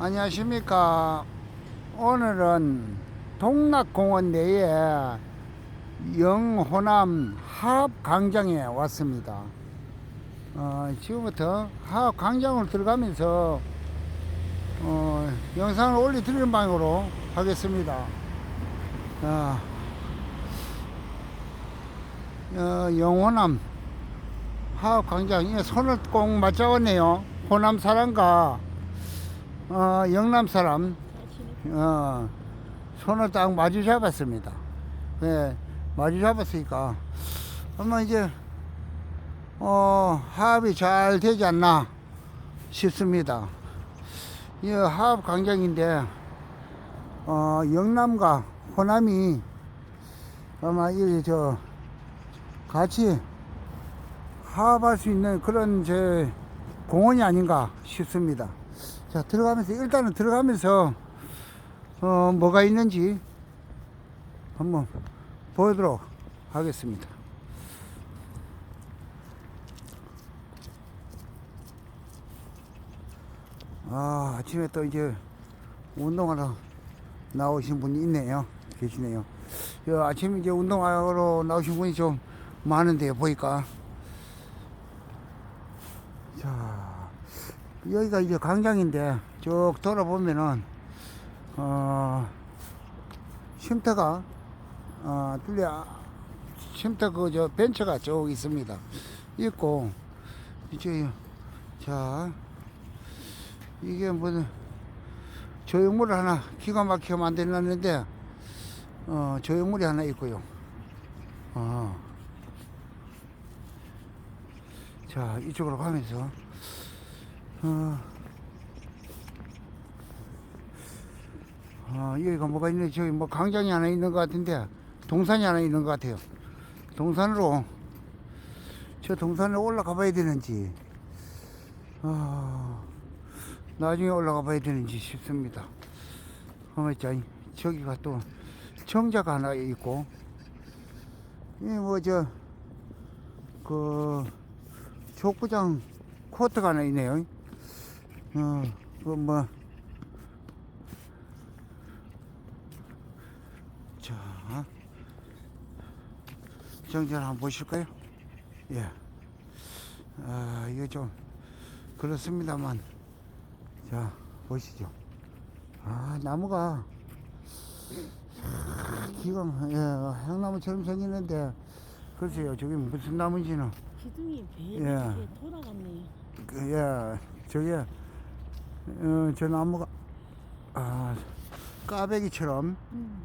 안녕하십니까. 오늘은 동락공원 내에 영호남 하합광장에 왔습니다. 어, 지금부터 하합광장으로 들어가면서 어, 영상을 올려드리는 방향으로 하겠습니다. 어, 어, 영호남 하합광장, 이 손을 꼭 맞잡았네요. 호남 사람과 어, 영남 사람 어, 손을 딱 마주 잡았습니다. 네, 마주 잡았으니까 아마 이제 어, 합이 잘 되지 않나 싶습니다. 이합 광장인데 어, 영남과 호남이 아마 이저 같이 합할 수 있는 그런 제 공원이 아닌가 싶습니다. 자 들어가면서 일단은 들어가면서 어 뭐가 있는지 한번 보도록 하겠습니다. 아 아침에 또 이제 운동하러 나오신 분이 있네요. 계시네요. 여, 아침에 이제 운동하러 나오신 분이 좀 많은데요. 보니까 자 여기가 이제 광장인데 쭉 돌아보면은 어 쉼터가 어 뚫려 쉼터 그 저 벤처가 쭉 있습니다. 있고 이제 자 이게 무슨 조형물 하나 기가 막히게 만들어놨는데 어 조형물이 하나 있고요. 어. 자 이쪽으로 가면서 어, 어, 여기가 뭐가 있네. 저기 뭐 광장이 하나 있는 것 같은데, 동산이 하나 있는 것 같아요. 동산으로, 저 동산에 올라가 봐야 되는지, 어, 나중에 올라가 봐야 되는지 싶습니다. 어머, 자, 저기가 또 정자가 하나 있고, 이 뭐, 저, 그, 족구장 코트가 하나 있네요. 어, 그 뭐. 자, 정전 한번 보실까요? 예. 아, 이게 좀 그렇습니다만. 자, 보시죠. 아, 나무가 기가 막- 예, 향나무처럼 생기는데 글쎄요, 저게 무슨 나무인지는 기둥이 배 예. 이렇게 돌아갔네요. 그, 예, 저게, 어, 저 나무가, 아, 까베기처럼 음.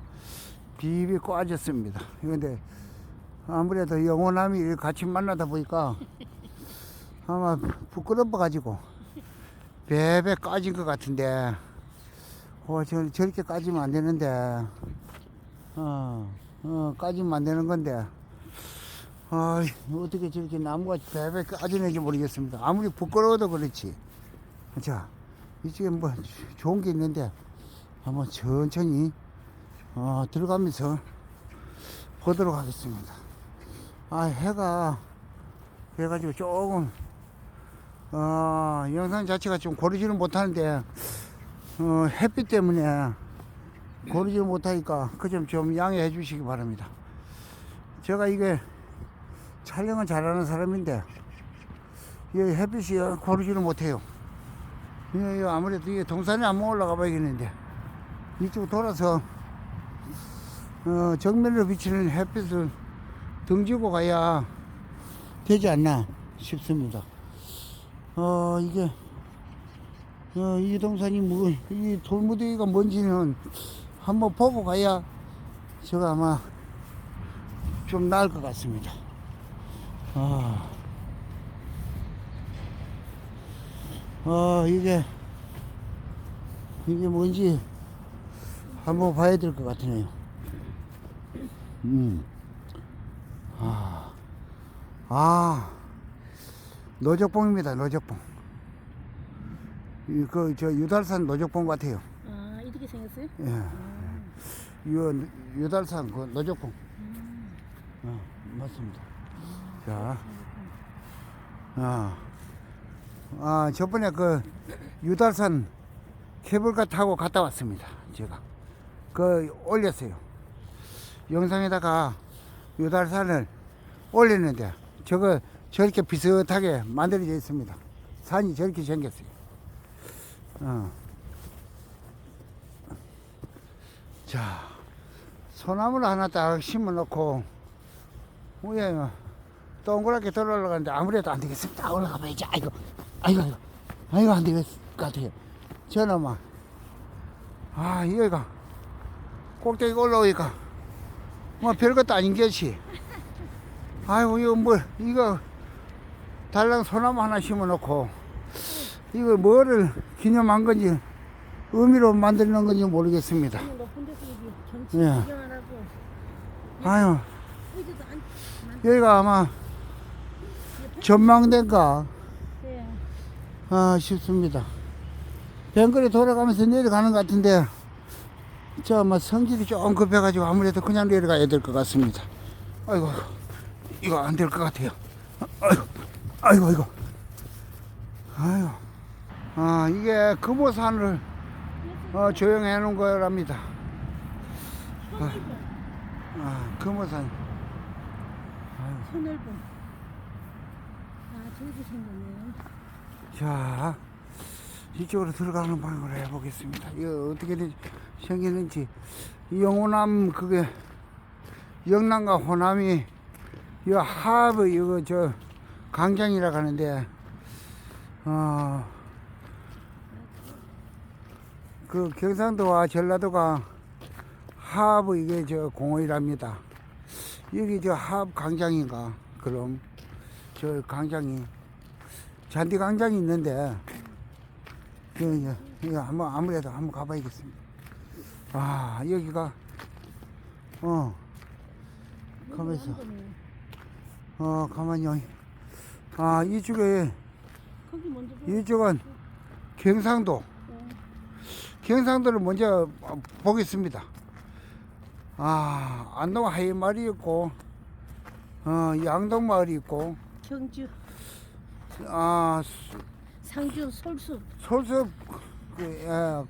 비비 꽈졌습니다. 근데 아무래도 영호남이 같이 만나다 보니까 아마 부끄러워가지고 베베 까진 것 같은데, 어, 저, 저렇게 까지면 안 되는데, 어, 어, 까지면 안 되는 건데, 아, 어떻게 저렇게 나무가 베베 까지는지 모르겠습니다. 아무리 부끄러워도 그렇지. 자, 이쪽에 뭐 좋은 게 있는데, 한번 천천히, 어, 들어가면서 보도록 하겠습니다. 아, 해가, 해가지고 조금, 어, 영상 자체가 좀 고르지를 못하는데, 어, 햇빛 때문에 고르지를 못하니까 그 점 좀 양해해 주시기 바랍니다. 제가 이게 촬영은 잘하는 사람인데 이 햇빛이 고르지를 못해요. 이 아무래도 이게 동산에 한번 올라가 봐야겠는데 이쪽 돌아서 어, 정면으로 비치는 햇빛을 등지고 가야 되지 않나 싶습니다. 어 이게 어, 이 동산이 뭐, 이 돌무더기가 뭔지는 한번 보고 가야 제가 아마 좀 나을 것 같습니다. 아, 아 이게 이게 뭔지 한번 봐야 될 것 같으네요. 음, 아, 아, 노적봉입니다. 노적봉. 이그 저 유달산 노적봉 같아요. 아 이렇게 생겼어요? 예, 아, 유 유달산 그 노적봉. 어, 맞습니다. 자, 아, 아 저번에 그 유달산 케이블카 타고 갔다 왔습니다. 제가 그 올렸어요. 영상에다가 유달산을 올렸는데 저거 저렇게 비슷하게 만들어져 있습니다. 산이 저렇게 생겼어요. 어. 자, 소나무를 하나 딱 심어 놓고 위에 뭐 동그랗게 들어 올라가는데 아무래도 안 되겠습니다. 올라가 봐야지. 아이고, 아이고, 아이고, 아이고 안 되겠을 것 같아요. 저놈아, 아 여기가 꼭대기 올라오니까 뭐 별것도 아닌 것이. 아이고 이거 뭐 이거 달랑 소나무 하나 심어 놓고 이거 뭐를 기념한 건지 의미로 만드는 건지 모르겠습니다. 경치 예. 아유 여기가 아마 전망대인가 예. 아, 싶습니다. 뱅거리 돌아가면서 내려가는 것 같은데, 저, 뭐, 성질이 좀 급해가지고 아무래도 그냥 내려가야 될 것 같습니다. 아이고, 이거 안 될 것 같아요. 아이고, 아이고, 아이고. 아이고. 아, 이게 금호산을 어, 조용해 놓은 거랍니다. 아, 금호산. 서넓은 아 저기 생겼네요 자, 이쪽으로 들어가는 방향으로 해보겠습니다. 이거 어떻게. 이 영호남, 그게, 영남과 호남이, 이 하브, 이거 저, 강장이라고 하는데, 어, 그 경상도와 전라도가 하브 이게 저 공원이랍니다. 여기 저 하브 강장인가? 그럼, 저 강장이. 잔디 광장이 있는데 그 이제 이거 한번 아무래도 한번 가봐야겠습니다. 아 여기가 어 가만 있어. 한 거네요. 어 가만요. 아 이쪽에. 이쪽은 경상도 예. 경상도를 먼저 보겠습니다. 아 안동 하이마을이 있고 어 양동 마을이 있고 경주 아 상주 솔숲 솔숲 그, 예,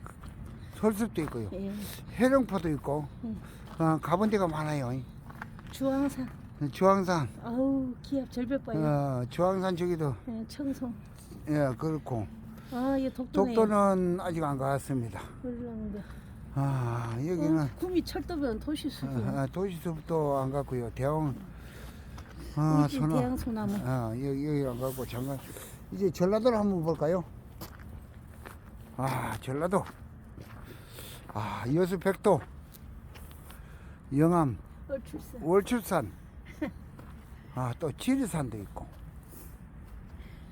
솔숲도 있고요. 예. 해령포도 있고 음. 어, 가본 데가 많아요. 주황산 주황산, 아우 기압 절벽 봐요 어, 주황산 저기도 예, 청송 예 그렇고 아얘 독도네 독도는 아직 안 갔습니다. 그러는데 아 여기는 어, 구미 철도변 도시숲이요 어, 도시숲도 안 갔고요. 대왕 어, 우지 소나 대양 소나무. 어, 여기 여기 안 갔고 잠깐. 이제 전라도를 한번 볼까요? 아 전라도. 아 여수 백도. 영암. 얼출산. 월출산. 아 또 지리산도 있고.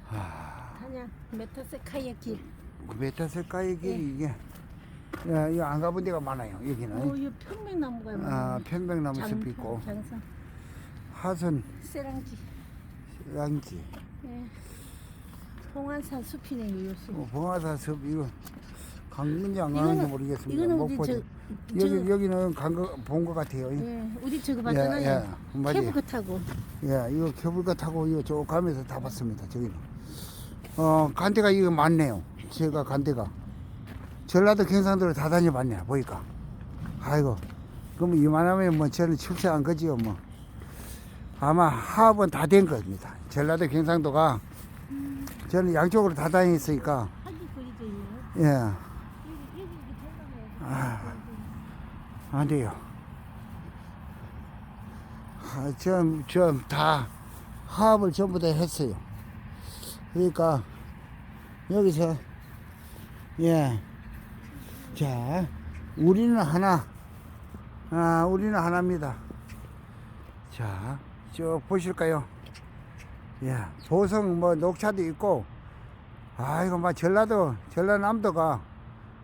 단양 메타세카이아 길. 그 메타셀카의 길이 예. 이게. 야, 이거 안 가본 데가 많아요 여기는. 어, 이 평백나무가 아 편백나무 숲 장산, 있고. 장산 하선 세랑지. 양지. 예. 홍안산 숲이네요 요 숲. 뭐 봉화사 숲 이거 간건지 안 가는지 이거는 모르겠습니다. 이거는 못 우리 보죠. 저, 여기 저 여기는 간거본거 같아요. 예, 우리 저거 예, 봤잖아요. 예, 맞아요. 케이블카 타고. 예 이거 케이블카 타고 이거 쭉 가면서 다 봤습니다 저기는. 어 간데가 이거 많네요. 제가 간데가. 전라도 경상도를 다 다녀봤네 보니까. 아이고. 그럼 이만하면 뭐 저는 출세한 거지요 뭐 아마 하업은 다 된 겁니다 전라도 경상도가 저는 양쪽으로 다 다녔으니까. 예 아, 안 돼요. 아, 좀, 좀다 화합을 전부 다 했어요. 그러니까, 여기서, 예. 자, 우리는 하나. 아, 우리는 하나입니다. 자, 쭉 보실까요? 예. 보성 뭐 녹차도 있고, 아이고, 막 전라도, 전라남도가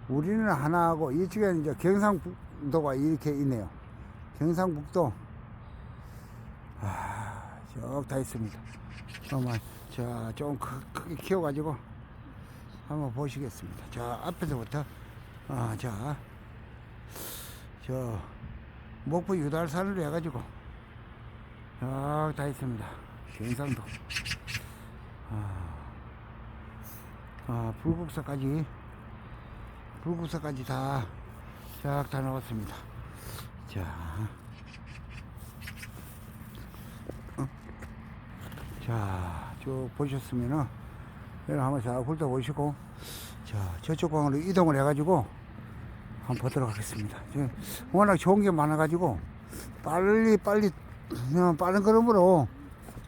우리는 하나하고 이쪽에는 이제 경상북도가 이렇게 있네요. 경상북도 아 쭉다 있습니다. 정말 자좀 크게 키워가지고 한번 보시겠습니다. 자 앞에서부터 아 자 저 목포 유달산으로 해가지고 쭉다 있습니다. 경상도 아, 아 불국사까지 불구석까지 다, 쫙 다 나왔습니다. 자. 어? 자, 쭉 보셨으면은, 여기 한번 잘 훑어보시고, 자, 저쪽 방으로 이동을 해가지고, 한번 보도록 하겠습니다. 지금 워낙 좋은 게 많아가지고, 빨리, 빨리, 그냥 빠른 걸음으로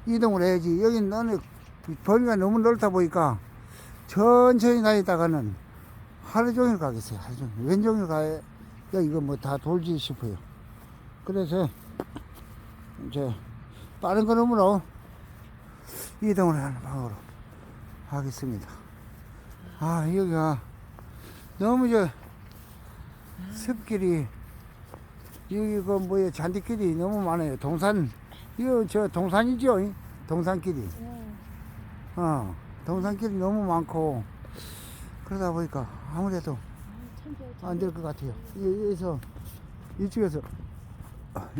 이동을 해야지. 여기 너는 범위가 너무 넓다 보니까, 천천히 다니다가는 하루 종일 가겠어요. 하루 종일. 왼 종일 가야 야, 이거 뭐 다 돌지 싶어요. 그래서 이제 빠른 걸음으로 이동을 하는 방으로 하겠습니다. 아, 여기가 너무 저 습길이 여기 그 뭐야 잔디길이 너무 많아요. 동산 이거 저 동산이죠? 동산길이. 네. 어, 동산길이 너무 많고 그러다 보니까 아무래도 안 될 것 같아요. 이- 여기서 이쪽에서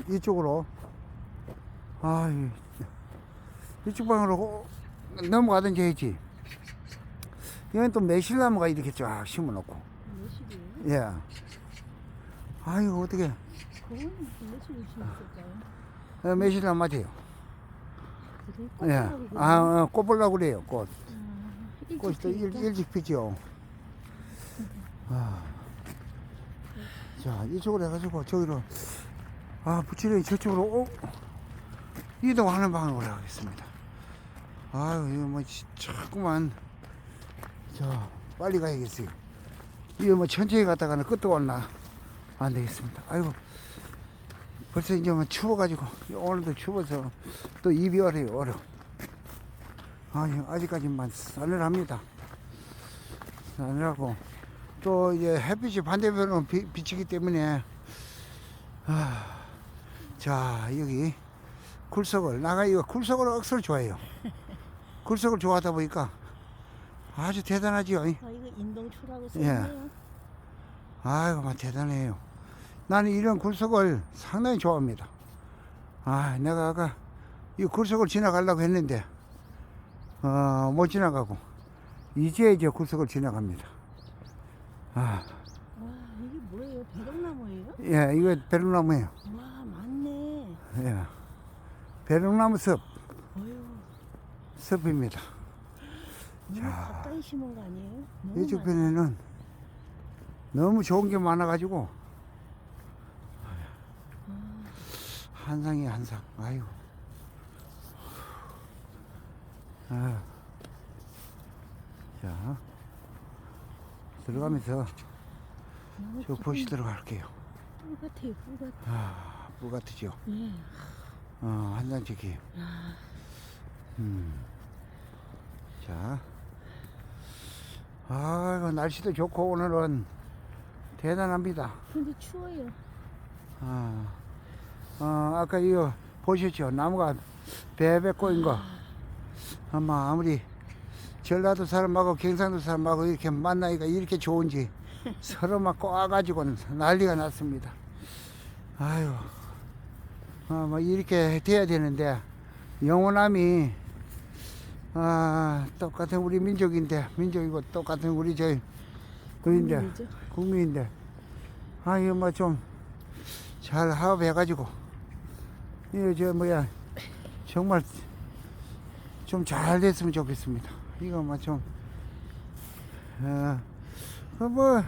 이쪽으로 아 이- 이쪽 방으로 넘어가든지 했지. 이건 또 매실나무가 이렇게 쫙 심어놓고 매실이에요? 예. 아이고 어떻게? 어, 매실나무 맞아요. 그래? 예. 아, 어, 꽃 보려고 그래요. 꽃. 일찍 꽃이 또 일? 일찍 피죠. 아. 자, 이쪽으로 해가지고 저기로, 아, 부치를 저쪽으로 오, 이동하는 방향으로 하겠습니다. 아유, 이거 뭐, 지- 자꾸만, 자, 빨리 가야겠어요. 이거 뭐, 천천히 갔다가는 끝도 왔나? 안 되겠습니다. 아이고, 벌써 이제 뭐 추워가지고, 오늘도 추워서 또 입이 얼어요, 얼어. 아니, 아직까지만 싸늘합니다. 싸늘하고, 또 이제 햇빛이 반대편으로 비, 비치기 때문에, 아, 자, 여기 굴석을, 나가 이거 굴석을 억수로 좋아해요. 굴석을 좋아하다 보니까 아주 대단하지요. 아 이거 인동초라고 예. 써있네요. 아이고, 막 대단해요. 나는 이런 굴석을 상당히 좋아합니다. 아, 내가 아까 이 굴석을 지나가려고 했는데, 어, 못 지나가고, 이제 이제 굴석을 지나갑니다. 아, 와 이게 뭐예요? 배롱나무예요? 예, 이거 베르나무예요. 와 맞네. 예. 베르나무 숲, 어휴 숲입니다. 너무 가까이 심은 거 아니에요? 너무 이쪽 많- 편에는 너무 좋은 게 많아가지고, 한상이 한상, 아이고. 아. 자, 들어가면서 너무 저 보시도록 할게요. 꿀 같아요 꿀 같아. 아, 물 같으죠? 예. 어, 한상 찍기. 아, 음. 자. 아이고, 날씨도 좋고, 오늘은 대단합니다. 근데 추워요. 아, 어, 아까 이거 보셨죠? 나무가 베베 꼬인 거. 아마 아무리 전라도 사람하고 경상도 사람하고 이렇게 만나기가 이렇게 좋은지 서로 막 꼬아가지고 난리가 났습니다. 아유, 아, 뭐 이렇게 돼야 되는데 영원함이 아, 똑같은 우리 민족인데 민족이고 똑같은 우리 저 그인데 국민이죠. 국민인데 아 이거 뭐 좀 잘 합해가지고 이거 저 뭐야 정말 좀 잘 됐으면 좋겠습니다. 이거 뭐좀 어, 그뭐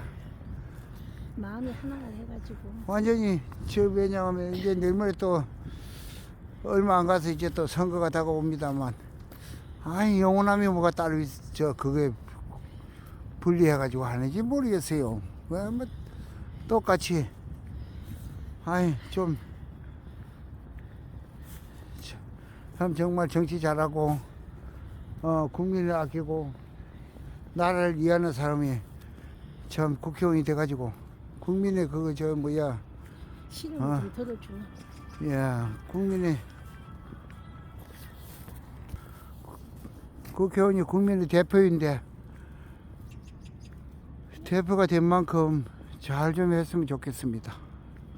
마음이 하나가 해가지고 완전히 저 왜냐하면 이제 내일모레 또 얼마 안 가서 이제 또 선거가 다가옵니다만 아이 영원함이 뭐가 따로 있, 저 그게 분리해가지고 하는지 모르겠어요. 왜뭐 똑같이 아이 좀 참, 참 정말 정치 잘하고 어 국민을 아끼고 나라를 이해하는 사람이 참 국회의원이 돼가지고 국민의 그거 저 뭐야 싫은 아. 것들이 덜어줘. 예, 국민의 국회의원이 국민의 대표인데 대표가 된 만큼 잘 좀 했으면 좋겠습니다.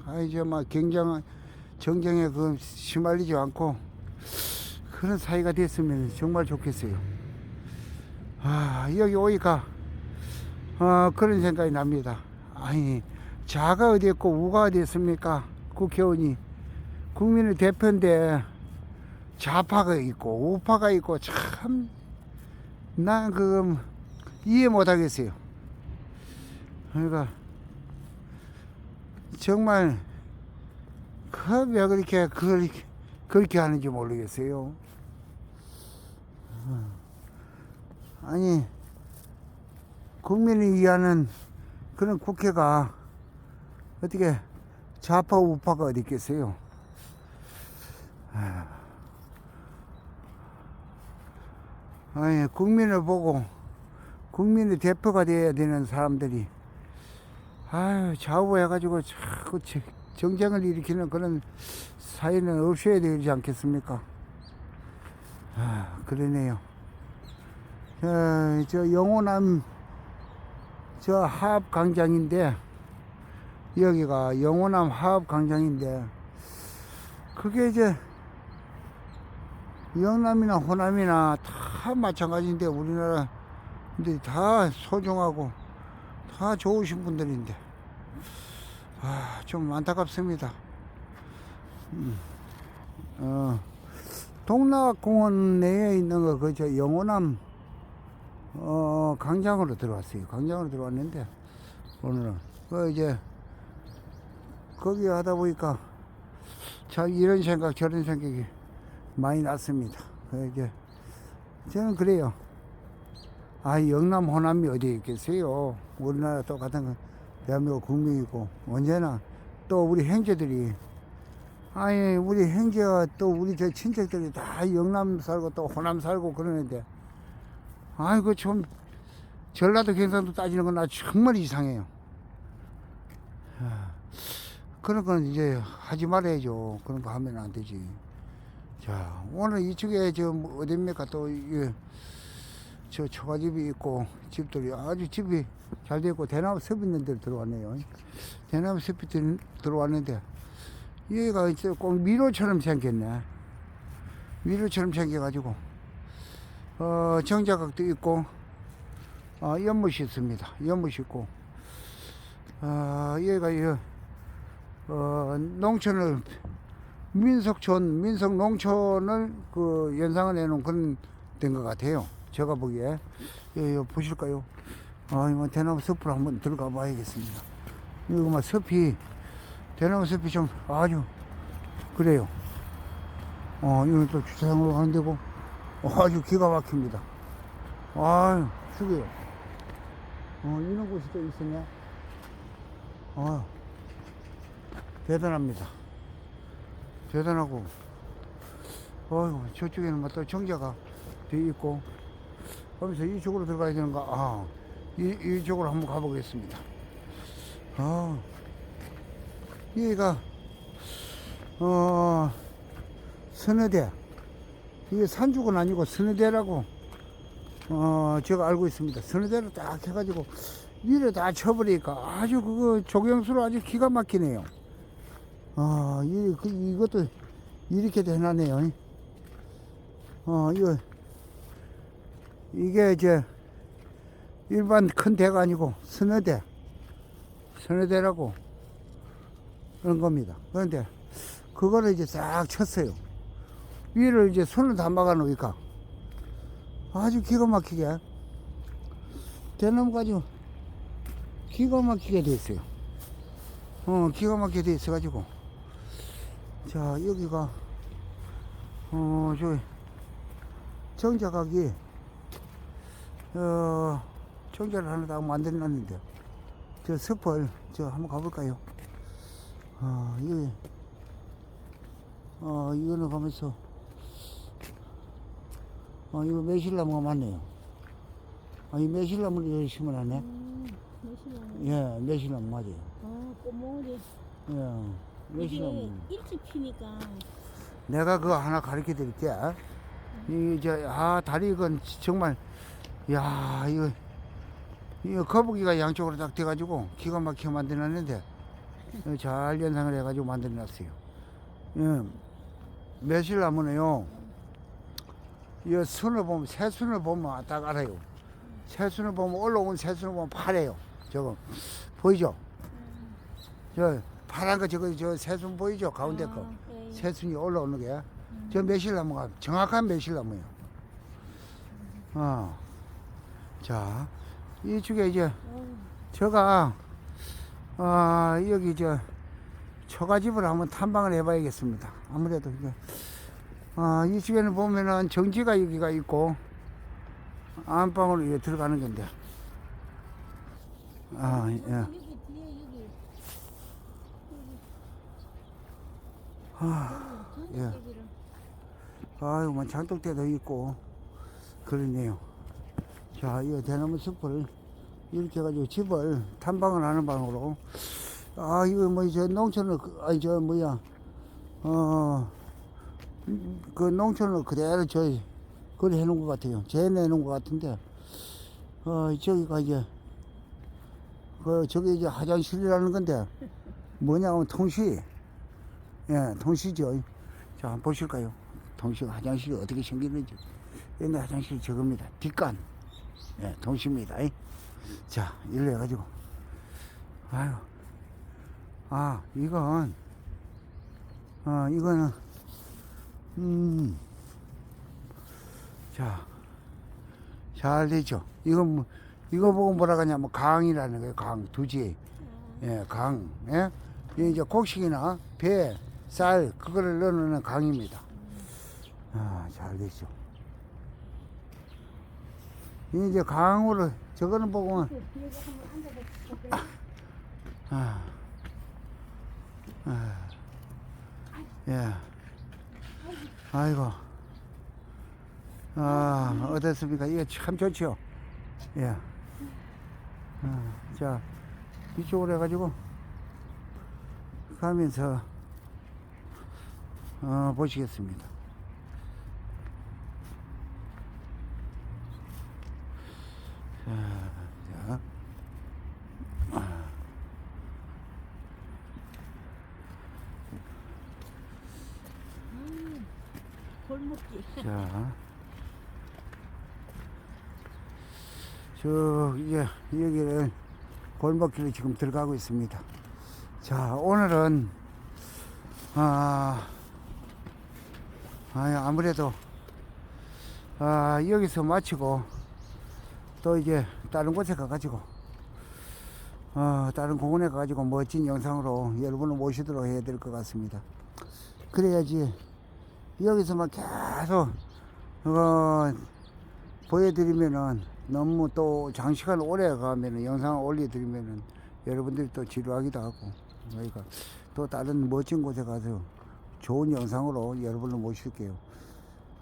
아 이제 막 경쟁 정쟁에 그 시말리지 않고 그런 사이가 됐으면 정말 좋겠어요. 아 여기 오니까 어, 그런 생각이 납니다. 아니, 자가 어디 있고 우가 어디 있습니까? 국회의원이. 국민의 대표인데 좌파가 있고 우파가 있고 참, 난 그거 이해 못 하겠어요. 그러니까, 정말, 그 왜 그렇게, 그렇게, 그렇게 하는지 모르겠어요. 어. 아니, 국민을 위하는 그런 국회가 어떻게 좌파 우파가 어디 있겠어요? 아니 국민을 보고 국민의 대표가 되어야 되는 사람들이 아유 좌우해가지고 자꾸 제- 정쟁을 일으키는 그런 사회는 없어야 되지 않겠습니까? 아 그러네요. 저, 저 영호남 저 하합 광장인데 여기가 영호남 하합 광장인데 그게 이제 영남이나 호남이나 다 마찬가지인데 우리나라 분들이 다 소중하고 다 좋으신 분들인데 아 좀 안타깝습니다. 음. 어, 동락공원 내에 있는 거 그저 영호남 어, 광장으로 들어왔어요. 광장으로 들어왔는데, 오늘은. 그, 이제, 거기 하다 보니까, 참, 이런 생각, 저런 생각이 많이 났습니다. 그 이제, 저는 그래요. 아, 영남, 호남이 어디 있겠어요. 우리나라 똑같은 거, 대한민국 국민이고, 언제나 또 우리 형제들이, 아니, 우리 형제와 또 우리 저 친척들이 다 영남 살고 또 호남 살고 그러는데, 아이고 좀 전라도 경상도 따지는 건 나 정말 이상해요. 아, 그런 건 이제 하지 말아야죠. 그런 거 하면 안 되지. 자 오늘 이쪽에 저뭐 어딥니까 또 이게 저 초가집이 있고 집들이 아주 집이 잘 되고 대나무 숲 있는 데 들어왔네요. 대나무 숲이 들, 들어왔는데 여기가 꼭 미로처럼 생겼네. 미로처럼 생겨가지고 어, 정자각도 있고, 어, 연못이 있습니다. 연못이 있고, 어, 여기가, 이, 어, 농촌을, 민속촌, 민속 농촌을 그 연상을 해놓은 그런 된 것 같아요. 제가 보기에. 예, 예, 보실까요? 아, 이거 대나무 숲으로 한번 들어가 봐야겠습니다. 이거 막 숲이, 대나무 숲이 좀 아주, 그래요. 어, 이건 또 주차장으로 가는 데고, 아주 기가 막힙니다. 아유, 죽여요. 어, 이런 곳이 또 있으냐? 아, 대단합니다. 대단하고, 어휴, 저쪽에는 뭐또 정자가 돼 있고, 하면서 이쪽으로 들어가야 되는가? 아, 이, 이쪽으로 한번 가보겠습니다. 아, 여기가, 어, 선어대. 이게 산죽은 아니고 선어대라고 어 제가 알고 있습니다. 선어대를 딱 해가지고 위를 다 쳐버리니까 아주 그거 조경수로 아주 기가 막히네요. 아 이, 그, 이것도 이렇게 해놨네요. 어 이거 이게 이제 일반 큰 대가 아니고 선어대 선어대라고 그런 겁니다. 그런데 그거를 이제 싹 쳤어요. 위를 이제 손을 다 막아 놓으니까 아주 기가 막히게 대나무 가지고 기가 막히게 돼 있어요. 어, 기가 막히게 돼 있어 가지고. 자, 여기가, 어, 저, 정자각이, 어, 정자를 하나 딱 만들어 놨는데, 저 숲을, 저 한번 가볼까요? 어, 여기, 어, 이거는 가면서, 어, 이거 매실나무가 많네요. 아, 이 매실나무를 여기 심어놨네. 음, 매실나무. 예, 매실나무 맞아요. 아, 꽃모리. 예, 매실나무. 일찍 피니까. 내가 그거 하나 가르쳐 드릴게. 이, 저, 아, 다리 이건 정말, 야 이거, 이거 거북이가 양쪽으로 딱 돼가지고 기가 막히게 만들어놨는데, 잘 연상을 해가지고 만들어놨어요. 예, 매실나무는요, 이 순을 보면, 새 순을 보면 딱 알아요. 새순을 보면 올라온 새순을 보면 파래요. 저거 보이죠? 저 파란 거 저거 저 새순 보이죠? 가운데 거 아, 예, 예. 새순이 올라오는 게. 저 매실나무가 정확한 매실나무예요. 어. 자, 이쪽에 이제 제가 아 여기 저 처가집을 한번 탐방을 해봐야겠습니다. 아무래도 이게 아 이쪽에는 보면은 정지가 여기가 있고 안방으로 이게 들어가는 건데 아 예. 아, 예. 아유 뭐 장독대도 있고 그러네요. 자, 이 대나무 숲을 이렇게 해가지고 집을 탐방을 하는 방으로 아 이거 뭐저 농촌을 그- 아니 저 뭐야 어 그 농촌을 그대로 저 그리 해놓은 것 같아요. 재내놓은 것 같은데 어 저기가 이제 그 저기 이제 화장실이라는 건데 뭐냐면 통시 예 통시죠. 자 한번 보실까요? 통시 화장실이 어떻게 생기는지 옛날 화장실 저겁니다. 뒷간 예 통시입니다. 이. 자 일로 해가지고 아유 아 이건 어 이거는 음. 음자 잘 되죠. 이건 뭐, 이거 보고 뭐라 하냐면 강이라는 거예요. 강 두지 예, 강. 예? 이제 곡식이나 배, 쌀, 그거를 넣어놓는 강입니다. 아, 잘. 이 이제 강으로, 저거는 여기 한번 앉아서 아, 아, 예. 아이고. 아, 어떻습니까? 이게 참 좋죠? 예. 아, 자, 이쪽으로 해가지고, 가면서, 어, 보시겠습니다. 자, 자. 골목길 자. 저, 이제, 여기를 골목길로 지금 들어가고 있습니다. 자, 오늘은, 아, 아 아무래도, 아, 여기서 마치고, 또 이제 다른 곳에 가가지고, 어, 다른 공원에 가가지고 멋진 영상으로 여러분을 모시도록 해야 될 것 같습니다. 그래야지, 여기서만 계속 어, 보여드리면은 너무 또 장시간 오래 가면은 영상을 올려드리면은 여러분들이 또 지루하기도 하고 그러니까 또 다른 멋진 곳에 가서 좋은 영상으로 여러분을 모실게요.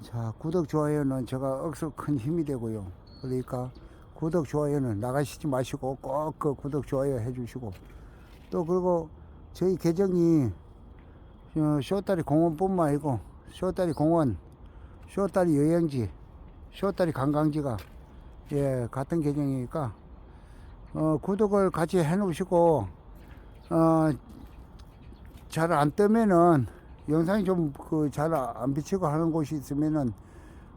자 구독 좋아요는 제가 억수로 큰 힘이 되고요. 그러니까 구독 좋아요는 나가시지 마시고 꼭 그 구독 좋아요 해주시고 또 그리고 저희 계정이 어, 쇼다리 공원뿐만 아니고 쇼다리 공원, 쇼다리 여행지, 쇼다리 관광지가 예 같은 계정이니까 어, 구독을 같이 해놓으시고 어, 잘 안 뜨면은 영상이 좀 그 잘 안 비치고 하는 곳이 있으면은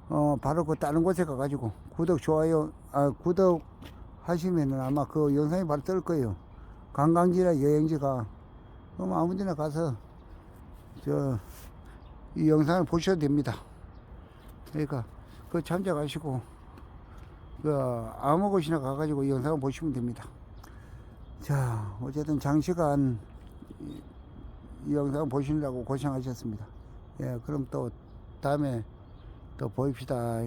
어, 바로 그 다른 곳에 가가지고 구독 좋아요 아 구독 하시면은 아마 그 영상이 바로 뜰 거예요. 관광지나 여행지가 그럼 아무데나 가서 저 이 영상을 보셔도 됩니다. 그러니까 그 참작하시고 그 아무 곳이나 가가지고 이 영상을 보시면 됩니다. 자 어쨌든 장시간 이, 이 영상 보시느라고 고생하셨습니다. 예 그럼 또 다음에 또 보입시다.